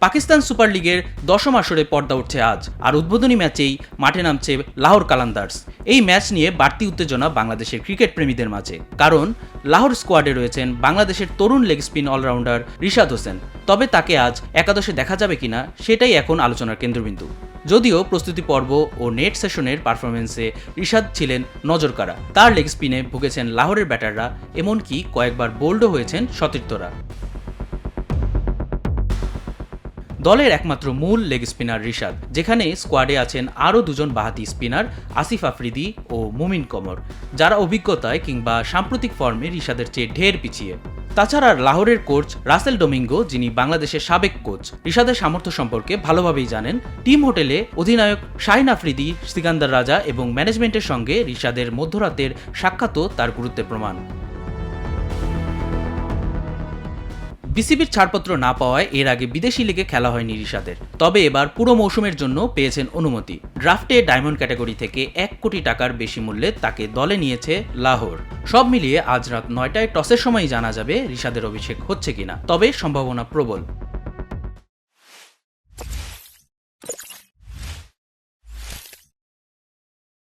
Pakistan super লিগের দশম আসরে পর্দা উঠছে আজ, আর উদ্বোধনী ম্যাচেই মাঠে নামছে লাহোর কালান্দার্স। এই ম্যাচ নিয়ে বাড়তি উত্তেজনা বাংলাদেশের ক্রিকেট প্রেমীদের মাঝে। কারণ, লাহোর স্কোয়াডে রয়েছেন বাংলাদেশের তরুণ leg spin allrounder Rishad Hossain. তবে তাকে আজ একাদশে দেখা যাবে কিনা, সেটাই এখন আলোচনার কেন্দ্রবিন্দু। যদিও প্রস্তুতি পর্ব ও নেট সেশনের পারফরমেন্সে রিশাদ ছিলেন নজরকাড়া। তার লেগ স্পিনে ভুগেছেন লাহোরের ব্যাটাররা, এমনকি কয়েকবার বোল্ডও হয়েছেন সতীর্থরা। দলের একমাত্র মূল লেগ স্পিনার রিশাদ, যেখানে স্কোয়াডে আছেন আরও দুজন বাহাতি স্পিনার আসিফ আফ্রিদি ও মুমিন কমর, যারা অভিজ্ঞতায় কিংবা সাম্প্রতিক ফর্মে রিশাদের চেয়ে ঢের পিছিয়ে। তাছাড়া লাহোরের কোচ রাসেল ডোমিঙ্গো, যিনি বাংলাদেশের সাবেক কোচ রিশাদের সামর্থ্য সম্পর্কে ভালোভাবেই জানেন। টিম হোটেলে অধিনায়ক শাহিন আফ্রিদি, সিকান্দার রাজা এবং ম্যানেজমেন্টের সঙ্গে রিশাদের মধ্যরাতের সাক্ষাৎও তার গুরুত্বের প্রমাণ। বিসিবির ছাড়পত্র না পাওয়ায় এর আগে বিদেশি লিগে খেলা হয়নি ঋষাদের তবে এবার পুরো মৌসুমের জন্য পেয়েছেন অনুমতি। ড্রাফটে ডায়মন্ড ক্যাটাগরি থেকে এক কোটি টাকার বেশি মূল্যে তাকে দলে নিয়েছে লাহোর। সব মিলিয়ে আজ রাত নয়টায় টসের সময় জানা যাবে ঋষাদের অভিষেক হচ্ছে কিনা। তবে সম্ভাবনা প্রবল।